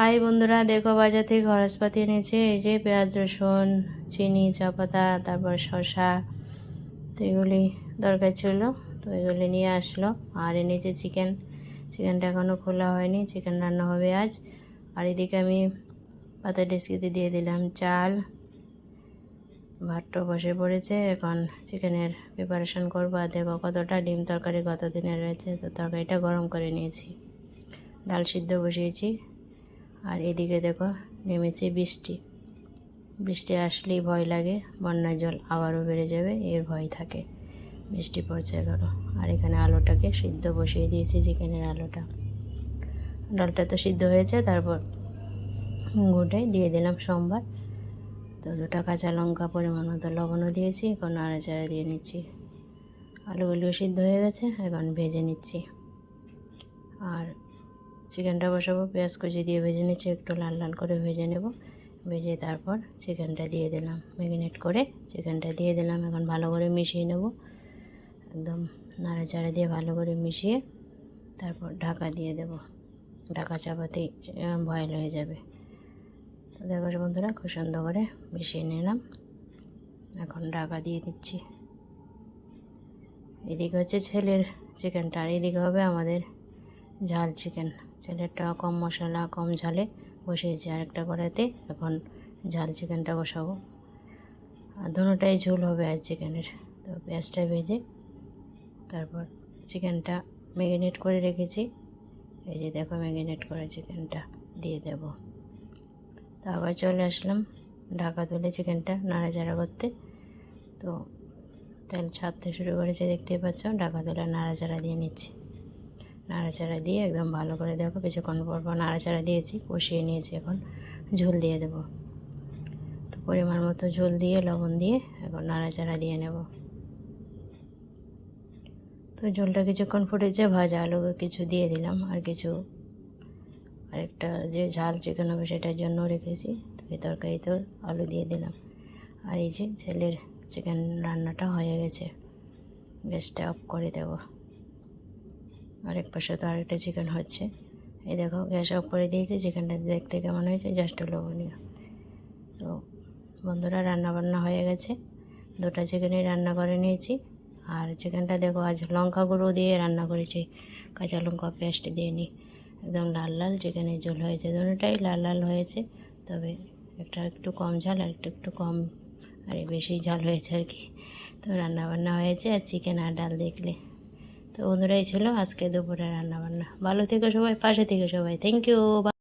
High বন্ধুরা, দেখো বাজার থেকে খরচপাতি এনেছে, এই যে পেঁয়াজ, রসুন, চিনি চা পাতা তারপর শসা, তো এগুলি দরকার ছিল, তো এগুলি নিয়ে আসলো। আর এনেছে চিকেন, চিকেনটা এখনও খোলা হয়নি, চিকেন রান্না হবে আজ। আর এদিকে আমি পাতা ডেস্কিতে দিয়ে দিলাম চাল ভাতটা বসে পড়েছে, এখন চিকেনের প্রিপারেশন করব। আর দেখো কতটা ডিম তরকারি কত দিনের রয়েছে, তো তরকারিটা গরম করে নিয়েছি। ডাল সিদ্ধ বসিয়েছি। আর এদিকে দেখো নেমেছে বৃষ্টি। বৃষ্টি আসলেই ভয় লাগে, বন্যার জল আবারও বেড়ে যাবে, এর ভয় থাকে। বৃষ্টি পড়ছে এখনও আর এখানে আলুটাকে সিদ্ধ বসিয়ে দিয়েছি চিকেনের আলুটা। ডালটা তো সিদ্ধ হয়েছে, তারপর গুঁটে দিয়ে দিলাম সোমবার। তো দুটা কাঁচা লঙ্কা পরিমাণ মতো লবণও দিয়েছি, এখন নাড়াচাড়া দিয়ে নিচ্ছি। আলুগুলিও সিদ্ধ হয়ে গেছে, এখন ভেজে নিচ্ছি। আর চিকেনটা বসাবো, পেঁয়াজ কুচি দিয়ে ভেজে নিচ্ছি, একটু লাল লাল করে ভেজে নেব। ভেজে তারপর চিকেনটা দিয়ে দিলাম। ম্যারিনেট করে চিকেনটা দিয়ে দিলাম, এখন ভালো করে মিশিয়ে নেব। একদম নাড়াচাড়া দিয়ে ভালো করে মিশিয়ে তারপর ঢাকা দিয়ে দেব। ঢাকা চাপাতেই বয়েল হয়ে যাবে। দেখো বন্ধুরা, খুব সুন্দর করে মিশিয়ে নিলাম। এখন ঢাকা দিয়ে দিচ্ছি। এদিকে হচ্ছে ছেলের চিকেনটা, আর এদিকে হবে আমাদের ঝাল চিকেন। ছেলেরটা কম মশলা, কম ঝালে বসিয়েছি আরেকটা কড়াইতে। এখন ঝাল চিকেনটা বসাবো। আর দুটোটাই ঝোল হবে আর চিকেনের। তো পেঁয়াজটা ভেজে তারপর চিকেনটা ম্যারিনেট করে রেখেছি। এই যে দেখো ম্যারিনেট করে চিকেনটা দিয়ে দেব। তো আবার চলে আসলাম ঢাকা তুলে চিকেনটা নাড়াচাড়া করতে। তো তেল ছাড়তে শুরু করেছে, দেখতেই পাচ্ছ ঢাকা তুলে নাড়াচাড়া দিয়ে নিচ্ছি। নাড়াচাড়া দিয়ে একদম ভালো করে দেখো কিছুক্ষণ পর পর নাড়াচাড়া দিয়েছি, কষিয়ে নিয়েছি এখন। ঝোল দিয়ে দেব। তো পরিমাণ মতো ঝোল দিয়ে, লবণ দিয়ে এখন নাড়াচাড়া দিয়ে নেব। তো ঝোলটা কিছুক্ষণ ফুটেছে, ভাজা আলু কিছু দিয়ে দিলাম, আর কিছু আরেকটা যে ঝাল চিকেন হবে সেটার জন্য রেখেছি তো এই তরকারিতেও আলু দিয়ে দিলাম। আর এই যে ছেলের চিকেন রান্নাটা হয়ে গেছে, গ্যাসটা অফ করে দেবো। আরেক পাশে তো আরেকটা চিকেন হচ্ছে। এই দেখো গ্যাস অফ করে দিয়েছি চিকেনটা দেখতে কেমন হয়েছে? জাস্ট লবণীয় তো বন্ধুরা রান্না বান্না হয়ে গেছে। দুটো চিকেনই রান্না করে নিয়েছি। আর চিকেনটা দেখো, আজ লঙ্কা গুঁড়ো দিয়ে রান্না করেছি। কাঁচা লঙ্কা পেস্ট দিয়ে নিই একদম লাল লাল চিকেনের ঝোল হয়েছে। দুটোটাই লাল লাল হয়েছে। তবে একটা একটু কম ঝাল আর একটু একটু কম, আর বেশি ঝাল হয়েছে আর কি। তো রান্না বান্না হয়েছে, আর চিকেন আর ডাল দেখলে। তো বন্ধুরাই ছিল আজকে দুপুরে রান্নাবান্না। ভালো থেকে সবাই পাশে থেকে সবাই। Thank you